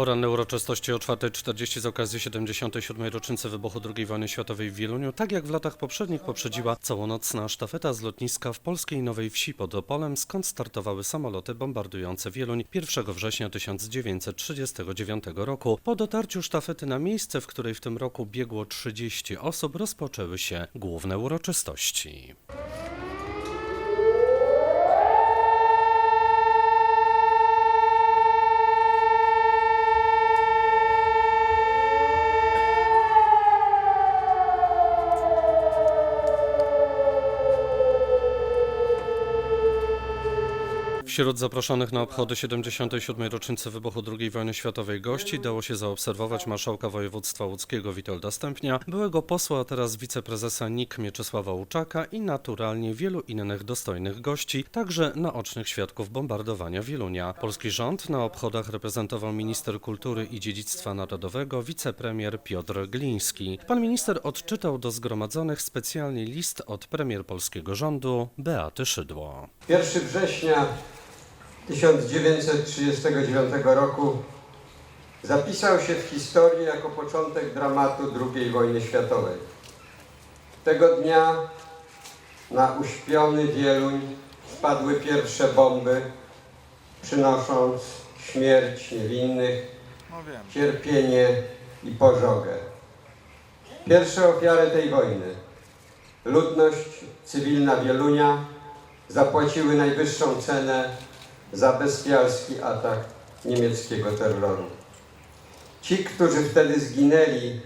Poranne uroczystości o 4.40 z okazji 77. rocznicy wybuchu II wojny światowej w Wieluniu, tak jak w latach poprzednich poprzedziła całonocna sztafeta z lotniska w polskiej Nowej Wsi pod Opolem, skąd startowały samoloty bombardujące Wieluń 1 września 1939 roku. Po dotarciu sztafety na miejsce, w której w tym roku biegło 30 osób, rozpoczęły się główne uroczystości. Wśród zaproszonych na obchody 77. rocznicy wybuchu II wojny światowej gości dało się zaobserwować marszałka województwa łódzkiego Witolda Stępnia, byłego posła, a teraz wiceprezesa NIK Mieczysława Łuczaka i naturalnie wielu innych dostojnych gości, także naocznych świadków bombardowania Wielunia. Polski rząd na obchodach reprezentował minister kultury i dziedzictwa narodowego wicepremier Piotr Gliński. Pan minister odczytał do zgromadzonych specjalnie list od premier polskiego rządu Beaty Szydło. 1 września 1939 roku zapisał się w historii jako początek dramatu II wojny światowej. Tego dnia na uśpiony Wieluń spadły pierwsze bomby, przynosząc śmierć niewinnych, No cierpienie i pożogę. Pierwsze ofiary tej wojny, ludność cywilna Wielunia, zapłaciły najwyższą cenę za bestialski atak niemieckiego terroru. Ci, którzy wtedy zginęli,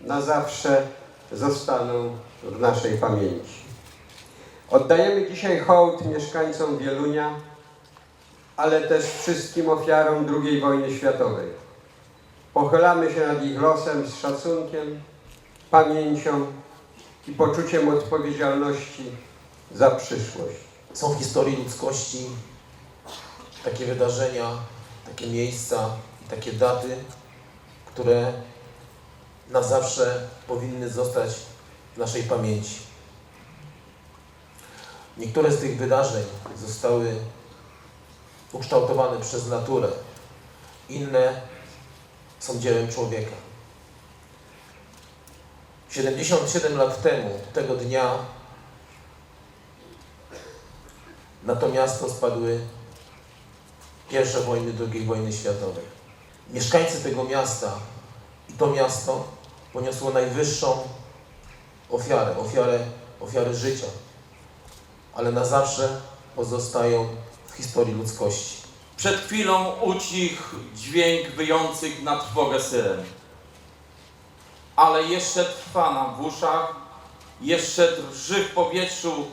na zawsze zostaną w naszej pamięci. Oddajemy dzisiaj hołd mieszkańcom Wielunia, ale też wszystkim ofiarom II wojny światowej. Pochylamy się nad ich losem z szacunkiem, pamięcią i poczuciem odpowiedzialności za przyszłość. Są w historii ludzkości takie wydarzenia, takie miejsca, takie daty, które na zawsze powinny zostać w naszej pamięci. Niektóre z tych wydarzeń zostały ukształtowane przez naturę, inne są dziełem człowieka. 77 lat temu, tego dnia, na to miasto spadły pierwsze wojny II wojny światowej. Mieszkańcy tego miasta i to miasto poniosło najwyższą ofiarę, ofiarę, ofiarę życia, ale na zawsze pozostają w historii ludzkości. Przed chwilą ucichł dźwięk wyjących na trwogę syren. Ale jeszcze trwa nam w uszach, jeszcze drży w powietrzu,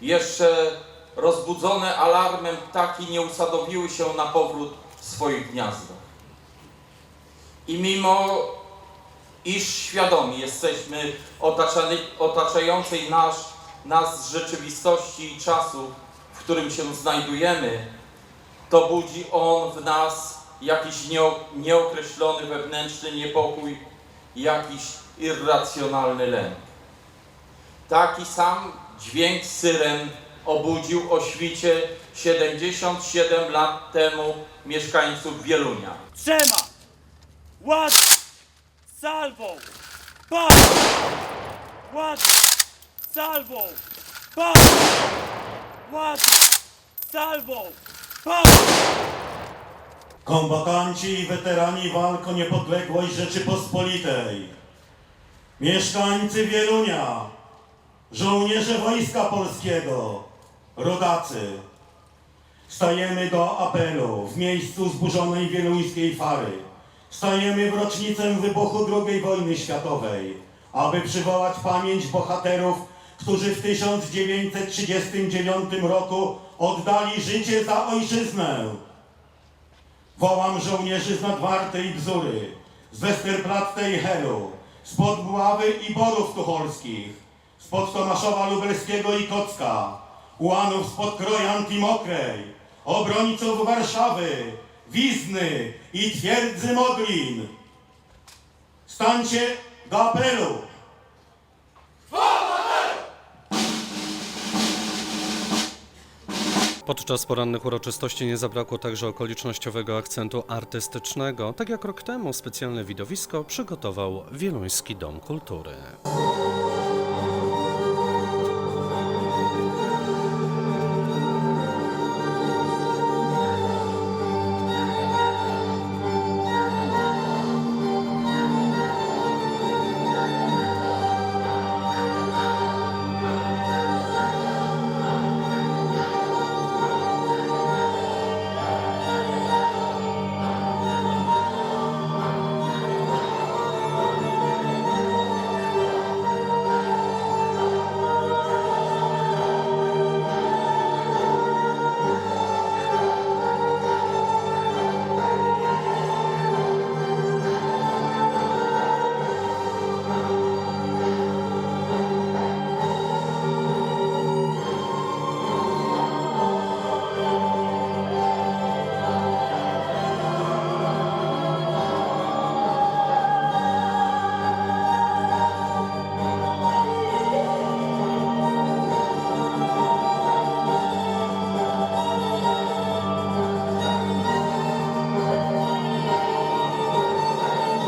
jeszcze rozbudzone alarmem ptaki nie usadowiły się na powrót w swoich gniazdach. I mimo iż świadomi jesteśmy otaczającej nas, nas rzeczywistości i czasu, w którym się znajdujemy, to budzi on w nas jakiś nieo- nieokreślony wewnętrzny niepokój, jakiś irracjonalny lęk. Taki sam dźwięk syren obudził o świcie 77 lat temu mieszkańców Wielunia. Trzema! Ładnie! Salwą! Pas! Ładnie! Salwą! Pas! Ładnie! Salwą! Pas! Kombatanci i weterani walk o niepodległość Rzeczypospolitej, mieszkańcy Wielunia, żołnierze Wojska Polskiego, rodacy, stajemy do apelu w miejscu zburzonej wieluńskiej fary. Stajemy w rocznicę wybuchu II wojny światowej, aby przywołać pamięć bohaterów, którzy w 1939 roku oddali życie za ojczyznę. Wołam żołnierzy z Nadwarty i Bzury, z Westerplatte i Helu, spod Buławy i Borów Tucholskich, spod Tomaszowa Lubelskiego i Kocka, ułanów spod Krojant i Mokrej, obrońców Warszawy, Wizny i twierdzy Modlin. Stańcie do apelu! Podczas porannych uroczystości nie zabrakło także okolicznościowego akcentu artystycznego. Tak jak rok temu specjalne widowisko przygotował Wieluński Dom Kultury.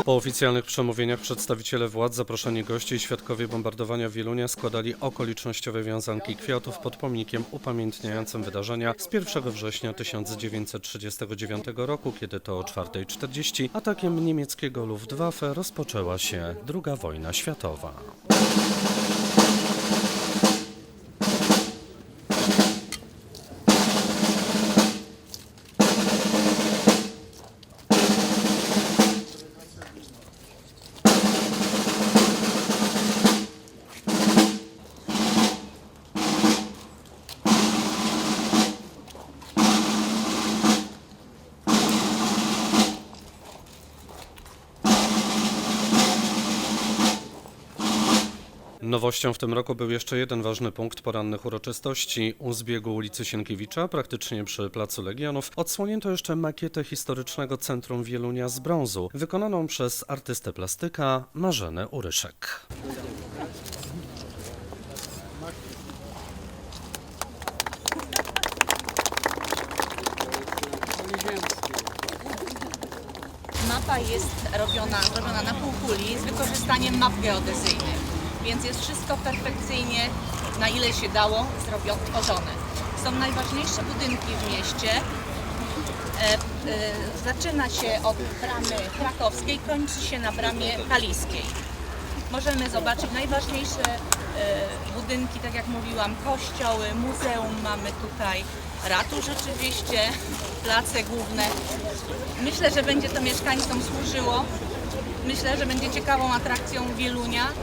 Po oficjalnych przemówieniach przedstawiciele władz, zaproszeni goście i świadkowie bombardowania Wielunia składali okolicznościowe wiązanki kwiatów pod pomnikiem upamiętniającym wydarzenia z 1 września 1939 roku, kiedy to o 4.40 atakiem niemieckiego Luftwaffe rozpoczęła się II wojna światowa. Nowością w tym roku był jeszcze jeden ważny punkt porannych uroczystości. U zbiegu ulicy Sienkiewicza, praktycznie przy Placu Legionów, odsłonięto jeszcze makietę historycznego Centrum Wielunia z brązu, wykonaną przez artystę plastyka Marzenę Uryszek. Mapa jest robiona, zrobiona na półkuli z wykorzystaniem map geodezyjnych, więc jest wszystko perfekcyjnie, na ile się dało, zrobione, tworzone. Są najważniejsze budynki w mieście. E, e, zaczyna się od bramy krakowskiej, kończy się na bramie kaliskiej. Możemy zobaczyć najważniejsze e, budynki, tak jak mówiłam, kościoły, muzeum mamy tutaj, ratusz oczywiście, place główne. Myślę, że będzie to mieszkańcom służyło. Myślę, że będzie ciekawą atrakcją Wielunia.